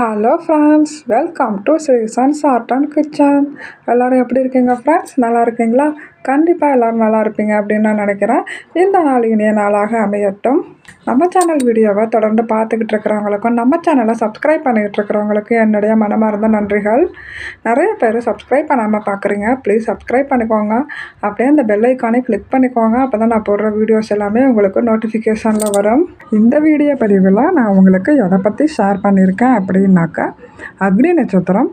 Hello friends welcome to Sri sons art and kitchen எல்லோரும் எப்படி இருக்கீங்க ஃப்ரெண்ட்ஸ் நல்லா இருக்கீங்களா? கண்டிப்பாக எல்லோரும் நல்லா இருப்பீங்க அப்படின்னு நான் நினைக்கிறேன். இந்த நாள் இனிய நாளாக அமையட்டும். நம்ம சேனல் வீடியோவை தொடர்ந்து பார்த்துக்கிட்டு இருக்கிறவங்களுக்கும் நம்ம சேனலை சப்ஸ்கிரைப் பண்ணிக்கிட்டு இருக்கிறவங்களுக்கும் என்னுடைய மனமார்ந்த நன்றிகள். நிறைய பேர் சப்ஸ்கிரைப் பண்ணாமல் பார்க்குறீங்க. ப்ளீஸ் சப்ஸ்கிரைப் பண்ணிக்கோங்க. அப்படியே அந்த பெல் ஐக்கானே கிளிக் பண்ணிக்கோங்க. அப்போ தான் நான் போடுற வீடியோஸ் எல்லாமே உங்களுக்கு நோட்டிஃபிகேஷனில் வரும். இந்த வீடியோ பதிவில் நான் உங்களுக்கு எதை பற்றி ஷேர் பண்ணியிருக்கேன் அப்படின்னாக்கா அக்னி நட்சத்திரம்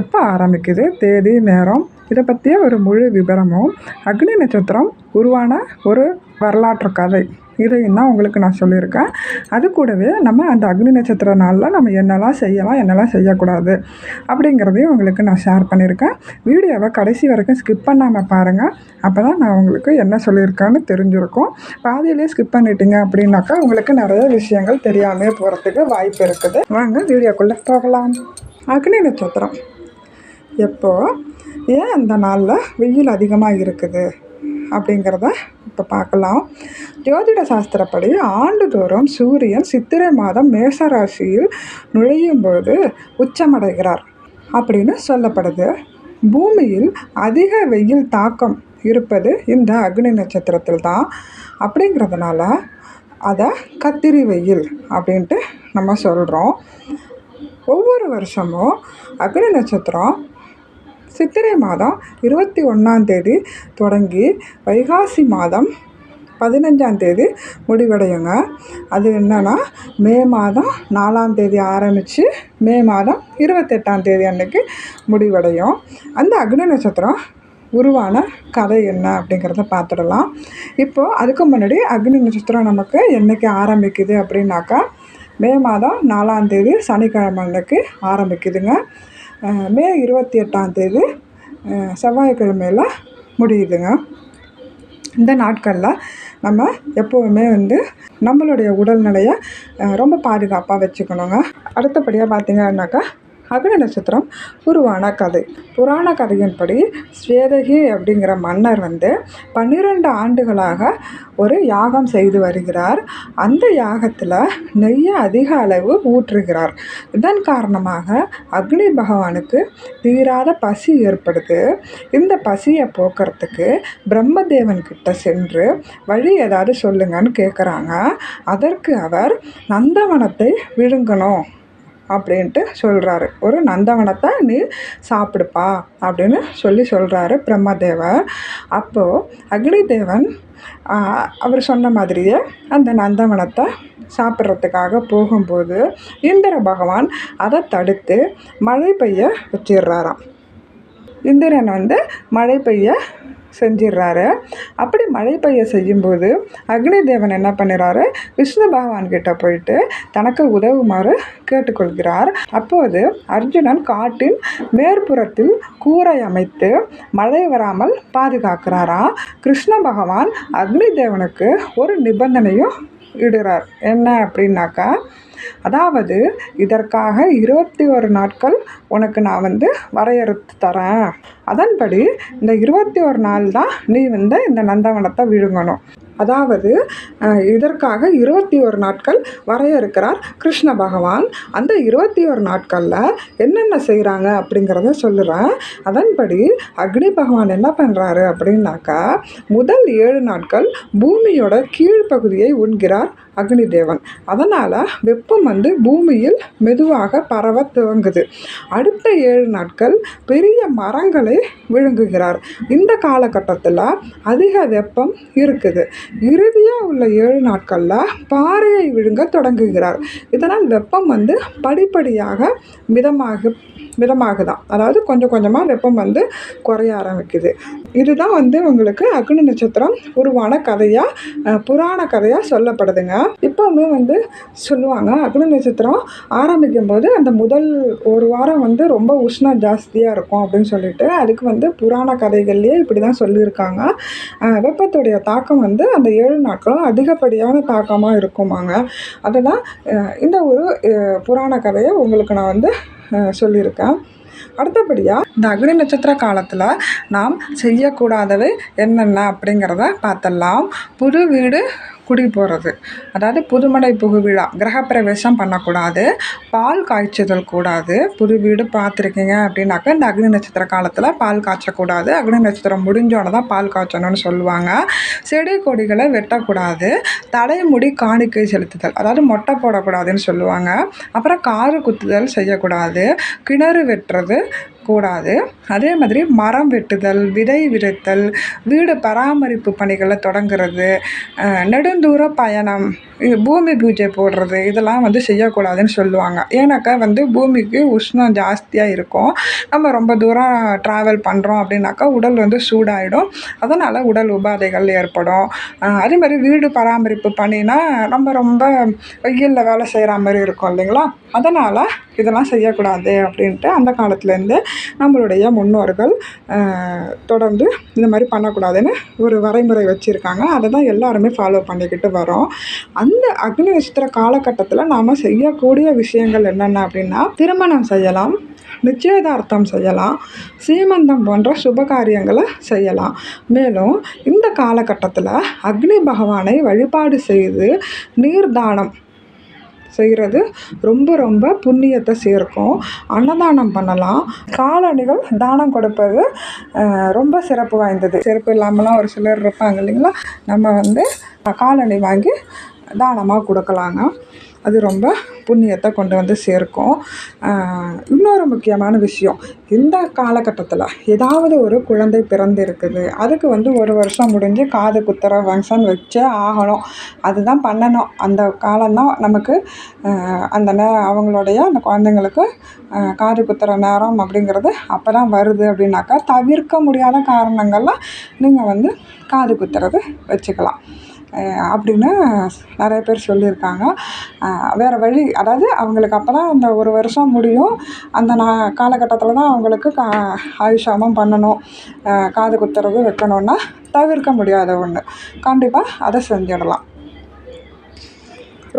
எப்போ ஆரம்பிக்குது? தேதி நேரம் இதை பற்றிய ஒரு முழு விவரமும் அக்னி நட்சத்திரம் உருவான ஒரு வரலாற்று கதை. இதையும் தான் உங்களுக்கு நான் சொல்லியிருக்கேன். அது கூடவே நம்ம அந்த அக்னி நட்சத்திர நாளில் நம்ம என்னெல்லாம் செய்யலாம் என்னெல்லாம் செய்யக்கூடாது அப்படிங்கிறதையும் உங்களுக்கு நான் ஷேர் பண்ணியிருக்கேன். வீடியோவை கடைசி வரைக்கும் ஸ்கிப் பண்ணாமல் பாருங்கள் அப்போ தான் நான் உங்களுக்கு என்ன சொல்லியிருக்கேன்னு தெரிஞ்சிருக்கும். பாதியிலே ஸ்கிப் பண்ணிட்டீங்க அப்படின்னாக்கா உங்களுக்கு நிறைய விஷயங்கள் தெரியாமல் போகிறதுக்கு வாய்ப்பு இருக்குது. வாங்க வீடியோக்குள்ளே போகலாம். அக்னி நட்சத்திரம். எப்போது ஏன் அந்த நாளில் வெயில் அதிகமாக இருக்குது அப்படிங்கிறத இப்போ பார்க்கலாம். ஜோதிட சாஸ்திரப்படி ஆண்டுதோறும் சூரியன் சித்திரை மாதம் மேச ராசியில் நுழையும் போது உச்சமடைகிறார் அப்படின்னு சொல்லப்படுது. பூமியில் அதிக வெயில் தாக்கம் இருப்பது இந்த அக்னி நட்சத்திரத்தில் தான் அப்படிங்கிறதுனால அதை கத்திரி வெயில் அப்படின்ட்டு நம்ம சொல்கிறோம் ஒவ்வொரு வருஷமும் அக்னி நட்சத்திரம் சித்திரை மாதம் இருபத்தி ஒன்றாந்தேதி தொடங்கி வைகாசி மாதம் பதினஞ்சாம் தேதி முடிவடையுங்க. அது என்னென்னா மே மாதம் நாலாம் தேதி ஆரம்பித்து மே மாதம் இருபத்தெட்டாம் தேதி அன்னைக்கு முடிவடையும். அந்த அக்னி நட்சத்திரம் உருவான கதை என்ன அப்படிங்கிறத பார்த்துடலாம். இப்போது அதுக்கு முன்னாடி அக்னி நட்சத்திரம் நமக்கு என்றைக்கு ஆரம்பிக்குது அப்படின்னாக்கா மே மாதம் நாலாம் தேதி சனிக்கிழமை அன்னைக்கு ஆரம்பிக்குதுங்க. மே இருபத்தி எட்டாம் தேதி செவ்வாய்க்கிழமையில் முடியுதுங்க. இந்த நாட்களில் நம்ம எப்போவுமே வந்து நம்மளுடைய உடல்நிலையை ரொம்ப பாதுகாப்பாக வச்சுக்கணுங்க. அடுத்தபடியாக பார்த்தீங்கன்னாக்கா அக்னி நட்சத்திரம் உருவான கதை. புராண கதையின்படி ஸ்வேதகி அப்படிங்கிற மன்னர் வந்து பன்னிரெண்டு ஆண்டுகளாக ஒரு யாகம் செய்து வருகிறார். அந்த யாகத்தில் நெய்யை அதிக அளவு ஊற்றுகிறார். இதன் காரணமாக அக்னி பகவானுக்கு தீராத பசி ஏற்படுது. இந்த பசியை போக்குறதுக்கு பிரம்மதேவன் கிட்ட சென்று வழி ஏதாவது சொல்லுங்கன்னு கேட்குறாங்க அதற்கு அவர் நந்தவனத்தை விழுங்கணும். அப்படின்ட்டு சொல்கிறாரு ஒரு நந்தவனத்தை நீ சாப்பிடுப்பா அப்படின்னு சொல்லி சொல்கிறாரு பிரம்மதேவர். அப்போது அக்னிதேவன் அவர் சொன்ன மாதிரியே அந்த நந்தவனத்தை சாப்பிட்றதுக்காக போகும்போது இந்திர பகவான் அதை தடுத்து மழை பெய்ய வச்சிடுறாராம். இந்திரன் வந்து மழை பெய்ய செஞ்சிடுறாரு அப்படி மழை பெய்ய செய்யும்போது அக்னி தேவன் என்ன பண்ணுறாரு? விஷ்ணு பகவான் கிட்ட போயிட்டு தனக்கு உதவுமாறு கேட்டுக்கொள்கிறார். அப்போது அர்ஜுனன் காட்டின் மேற்புறத்தில் கூரை அமைத்து மழை வராமல் பாதுகாக்கிறாராம் கிருஷ்ண பகவான் அக்னி தேவனுக்கு ஒரு நிபந்தனையும் இடுறார். என்ன அப்படின்னாக்கா அதாவது இதற்காக இருபத்தி ஒரு நாட்கள் உனக்கு நான் வந்து வரையறுத்து தரேன். அதன்படி இந்த இருபத்தி ஒரு நாள் தான் நீ வந்து இந்த நந்தவனத்தை விழுங்கணும். அதாவது இதற்காக இருபத்தி ஒரு நாட்கள் வரையறுக்கிறார் கிருஷ்ண பகவான். அந்த இருபத்தி ஒரு நாட்களில் என்னென்ன செய்கிறாங்க அப்படிங்கிறத சொல்லுறேன். அதன்படி அக்னி பகவான் என்ன பண்ணுறாரு அப்படின்னாக்கா முதல் ஏழு நாட்கள் பூமியோட கீழ்ப்பகுதியை உண்கிறார். அக்னி தேவன் அதனால் வெப்பம் வந்து பூமியில் மெதுவாக பரவ துவங்குது. அடுத்த ஏழு நாட்கள் பெரிய மரங்களை விழுங்குகிறார். இந்த காலகட்டத்தில் அதிக வெப்பம் இருக்குது. இறுதியாக உள்ள ஏழு நாட்களில் பாறையை விழுங்க தொடங்குகிறார். இதனால் வெப்பம் வந்து படிப்படியாக மிதமாக மிதமாகுதான். அதாவது கொஞ்சம் கொஞ்சமாக வெப்பம் வந்து குறைய ஆரம்பிக்குது. இதுதான் வந்து உங்களுக்கு அக்னி நட்சத்திரம் உருவான கதையாக புராண கதையாக சொல்லப்படுதுங்க. இப்போவுமே வந்து சொல்லுவாங்க அக்னி நட்சத்திரம் ஆரம்பிக்கும் போது அந்த முதல் ஒரு வாரம் வந்து ரொம்ப உஷ்ணம் ஜாஸ்தியாக இருக்கும் அப்படின்னு சொல்லிட்டு அதுக்கு வந்து புராண கதைகள்லேயே இப்படி தான் சொல்லியிருக்காங்க வெப்பத்துடைய தாக்கம் வந்து அந்த ஏழு நாட்களும் அதிகப்படியான தாக்கமாக இருக்குமாங்க. அதெல்லாம் இந்த ஒரு புராண கதையை உங்களுக்கு நான் வந்து சொல்லியிருக்கேன் அடுத்தபடியாக இந்த அக்னி நட்சத்திர காலத்தில் நாம் செய்யக்கூடாதவை என்னென்ன அப்படிங்கிறத பார்த்தலாம் புது வீடு குடி போகிறது அதாவது புதுமடை புகு விழா கிரகப்பிரவேசம் பண்ணக்கூடாது பால் காய்ச்சுதல் கூடாது. புது வீடு பார்த்துருக்கீங்க அப்படின்னாக்கா இந்த அக்னி நட்சத்திர காலத்தில் பால் காய்ச்சக்கூடாது. அக்னி நட்சத்திரம் முடிஞ்சோடனே தான் பால் காய்ச்சணும்னு சொல்லுவாங்க. செடி கொடிகளை வெட்டக்கூடாது. தலைமுடி காணிக்கை செலுத்துதல் அதாவது மொட்டை போடக்கூடாதுன்னு சொல்லுவாங்க. அப்புறம் காரு குத்துதல் செய்யக்கூடாது. கிணறு வெட்டுறது கூடாது. அதே மாதிரி மரம் வெட்டுதல் விதை விதைத்தல் வீடு பராமரிப்பு பணிகளை தொடங்குறது நெடுந்தூர பயணம் இது பூமி பூஜை போடுறது இதெல்லாம் வந்து செய்யக்கூடாதுன்னு சொல்லுவாங்க. ஏன்னாக்கா வந்து பூமிக்கு உஷ்ணம் ஜாஸ்தியாக இருக்கும். நம்ம ரொம்ப தூரம் ட்ராவல் பண்ணுறோம் அப்படின்னாக்கா உடல் வந்து சூடாயிடும். அதனால் உடல் உபாதைகள் ஏற்படும். அதே மாதிரி வீடு பராமரிப்பு பண்ணினா நம்ம ரொம்ப வெயிலில் வேலை செய்கிற மாதிரி இருக்கும் இல்லைங்களா? அதனால் இதெல்லாம் செய்யக்கூடாது அப்படின்ட்டு அந்த காலத்துலேருந்து நம்மளுடைய முன்னோர்கள் தொடர்ந்து இந்த மாதிரி பண்ணக்கூடாதுன்னு ஒரு வரைமுறை வச்சுருக்காங்க. அதை தான் எல்லாருமே ஃபாலோ பண்ணிக்கிட்டு வரோம். அந்த அக்னி நட்சத்திர காலகட்டத்தில் நாம் செய்யக்கூடிய விஷயங்கள் என்னென்ன அப்படின்னா திருமணம் செய்யலாம் நிச்சயதார்த்தம் செய்யலாம் சீமந்தம் போன்ற சுப காரியங்களை செய்யலாம். மேலும் இந்த காலகட்டத்தில் அக்னி பகவானை வழிபாடு செய்து நீர்தானம் செய்கிறது. ரொம்ப ரொம்ப புண்ணியத்தை சேர்க்கும். அன்னதானம் பண்ணலாம். காலணிகள் தானம் கொடுப்பது ரொம்ப சிறப்பு வாய்ந்தது. சிறப்பு இல்லாமலாம் ஒரு சிலர் இருப்பாங்க இல்லைங்களா? நம்ம வந்து காலணி வாங்கி தானமாக கொடுக்கலாங்க. அது ரொம்ப புண்ணியத்தை கொண்டு வந்து சேர்க்கும். இன்னொரு முக்கியமான விஷயம் இந்த காலகட்டத்தில் ஏதாவது ஒரு குழந்தை பிறந்து இருக்குது அதுக்கு வந்து ஒரு வருஷம் முடிஞ்சு காது குத்துற ஃபங்க்ஷன் வச்சே ஆகணும். அதுதான் பண்ணணும். அந்த காலம்தான் நமக்கு அந்த நே அவங்களுடைய அந்த குழந்தைங்களுக்கு காது குத்துற நேரம் அப்படிங்கிறது அப்போ தான் வருது அப்படின்னாக்கா தவிர்க்க முடியாத காரணங்கள்லாம் நீங்கள் வந்து காது குத்துறது வச்சுக்கலாம். அப்படின்னு நிறைய பேர் சொல்லியிருக்காங்க. வேறு வழி அதாவது அவங்களுக்கு அப்போ தான் அந்த ஒரு வருஷம் முடியும். அந்த நா காலகட்டத்தில் தான் அவங்களுக்கு கா ஆயுஷாமம் பண்ணணும். காது குத்துறது வைக்கணுன்னா தவிர்க்க முடியாத ஒன்று கண்டிப்பாக அதை செஞ்சிடலாம்.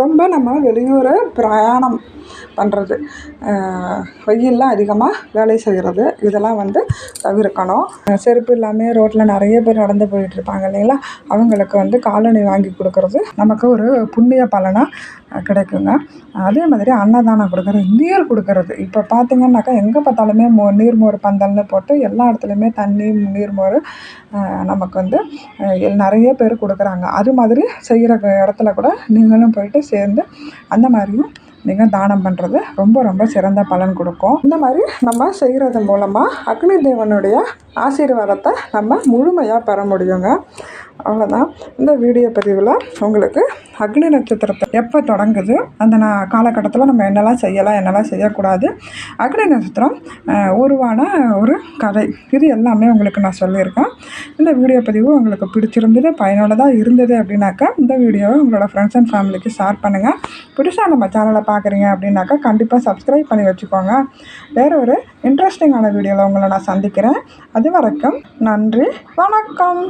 ரொம்ப நம்ம வெளியூர் பிரயாணம். பண்ணுறது வெயிலில் அதிகமாக வேலை செய்கிறது இதெல்லாம் வந்து தவிர்க்கணும். செருப்பு இல்லாமல் ரோட்டில் நிறைய பேர் நடந்து போயிட்டு இருப்பாங்க இல்லைங்களா? அவங்களுக்கு வந்து காலணி வாங்கி கொடுக்கறது நமக்கு ஒரு புண்ணிய பலனாக கிடைக்குங்க. அதே மாதிரி அன்னதானம் கொடுக்குறது நீர் கொடுக்கறது. இப்போ பார்த்தீங்கன்னாக்கா எங்கே பார்த்தாலுமே மோ நீர்மோர் பந்தல்னு போட்டு எல்லா இடத்துலையுமே தண்ணி நீர்மோர் நமக்கு வந்து எல் நிறைய பேர் கொடுக்குறாங்க. அது மாதிரி செய்கிற இடத்துல கூட நீங்களும் போயிட்டு சேர்ந்து அந்த மாதிரியும் நீங்கள் தானம் பண்ணுறது ரொம்ப ரொம்ப சிறந்த பலன் கொடுக்கும். இந்த மாதிரி நம்ம செய்கிறது மூலமாக அக்னி தேவனுடைய ஆசீர்வாதத்தை நம்ம முழுமையாக பெற முடியுங்க. அவ்வளோதான் இந்த வீடியோ பதிவில் உங்களுக்கு அக்னி நட்சத்திரத்தை எப்போ தொடங்குது அந்த நான் காலகட்டத்தில் நம்ம என்னெல்லாம் செய்யலாம் என்னெல்லாம் செய்யக்கூடாது அக்னி நட்சத்திரம் உருவான ஒரு கதை. இது எல்லாமே உங்களுக்கு நான் சொல்லியிருக்கேன். இந்த வீடியோ பதிவு உங்களுக்கு பிடிச்சிருந்தது பயனுள்ளதாக இருந்தது அப்படின்னாக்கா இந்த வீடியோவை உங்களோட ஃப்ரெண்ட்ஸ் அண்ட் ஃபேமிலிக்கு ஷேர் பண்ணுங்கள் புதுசாக நம்ம சேனலை பார்க்குறீங்க அப்படின்னாக்கா கண்டிப்பாக சப்ஸ்கிரைப் பண்ணி வச்சுக்கோங்க. வேறு ஒரு இன்ட்ரெஸ்டிங்கான வீடியோவில் உங்களை நான் சந்திக்கிறேன். அது வரைக்கும் நன்றி வணக்கம்.